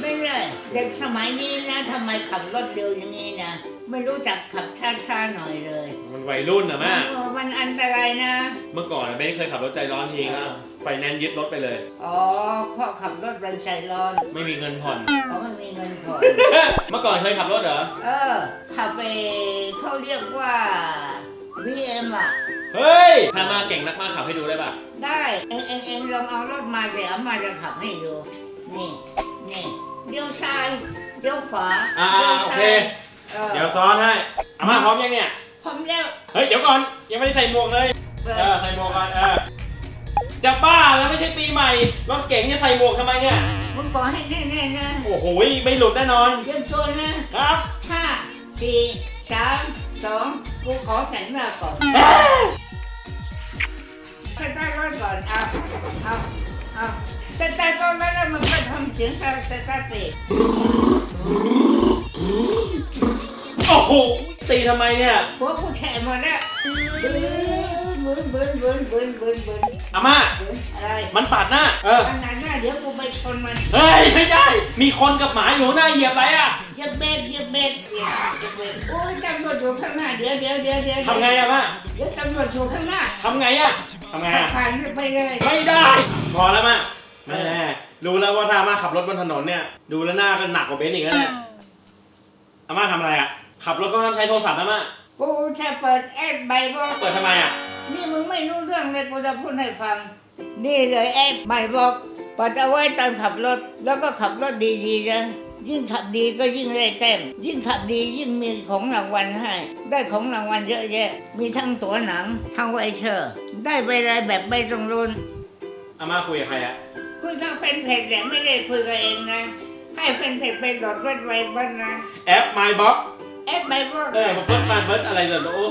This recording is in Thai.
ไม่เลยเด็กสมัยนี้นะทำไมขับรถเร็วอย่างนี้นะไม่รู้จักขับช้าๆหน่อยเลยมันวัยรุ่นนะแม่เออมันอันตรายนะ เมื่อก่อนเบนเคยขับรถใจร้อนทีก็ไฟแนนซ์ยึดรถไปเลย อ๋อพ่อขับรถเป็นใจร้อนไม่มีเงินผ่อนเขาไม่มีเงินผ่อน เมื่อก่อนเคยขับรถเหรอ เออ ขับไปเขาเรียกว่า VM อะ เฮ้ยถ้ามาเก่งนักมาขับให้ดูได้ป่ะได้ เอ็งเอ็งเอ็งลองเอารถมาเดี๋ยวเอามาจะขับให้ดู นี่ นี่เลี้ยวซ้ายเลี้ยวขวาอ่าลี้ยวโอซ้าเคออเดี๋ยวซ้อนให้อาม่าพร้อมยังเนี่ยพร้อมแล้วเฮ้ย เดี๋ยวก่อน ยังไม่ได้ใส่หมวกเลยเอเอออ ใส่หมวกก่อน เออ จะบ้าแล้วไม่ใช่ปีใหม่ รถเก๋งจะใส่หมวกทำไมเนี่ยมึงก่อให้แน่ๆนะโอ้โห ไม่หลุดแน่นอนเตรียมตัวนะครับ ห้าสี่สามสองกูขอแต่งหน้าก่อนสตาร์ทรถก่อนเอาเอาเอา เสียงสตาร์ทสตาร์ทติโอ้โห ตีทำไมเนี่ย หัวกูแฉะหมดแล้วบึ้นบึ้นบึ้นบึ้นบึ้นบึ้นอาม่าบึ้นอะไรมันปาดหน้า เออขนาดหน้าเดี๋ยวกูไปชนมันเฮ้ย ไม่ได้ มีคนกับหมาอยู่หน้าเหยียบไรอะเหยียบเบรกเหยียบเบรกเหยียบเหยียบเบรกโอ้ยตำรวจอยู่ข้างหน้าเดี๋ยวเดี๋ยวเดี๋ยวเดี๋ยวทำไงอะม่าเดี๋ยวตำรวจอยู่ข้างหน้าทำไงอะทำไงขับอะผ่านไปเลย ไม่ได้ พอแล้วม่าแม่ รู้แล้วว่าถ้าอาม่าขับรถบนถนนเนี่ย ดูแล้วหน้าก็หนักกว่าเบนซ์อีกแล้วเนี่ยอาม่าทำอะไรอะขับรถก็ห้ามใช้โทรศัพท์นะม่ากูจะเปิดแอดใบบอกเปิดทำไมอะนี่มึงไม่รู้เรื่องเลยกูจะพูดให้ฟัง นี่เลยแอดใบบอกเปิดเอาไว้ตอนขับรถ แล้วก็ขับรถดีๆนะยิ่งขับดีก็ยิ่งได้แต้ม ยิ่งขับดียิ่งมีของรางวัลให้ ได้ของรางวัลเยอะแยะ มีทั้งตั๋วหนัง ทั้งไวเชอร์ ได้ไปเลยแบบไม่ต้องรุนอาม่าคุยกับใครอะ คุยกับแฟนเพจแต่ไม่ได้คุยกับเองนะ ให้แฟนเพจไปโหลดเว็บไว้บ้างนะ แอป My Box แอดใบบอกเออผมเพิ่มมาเบิร์ดอะไรเหรอโอ้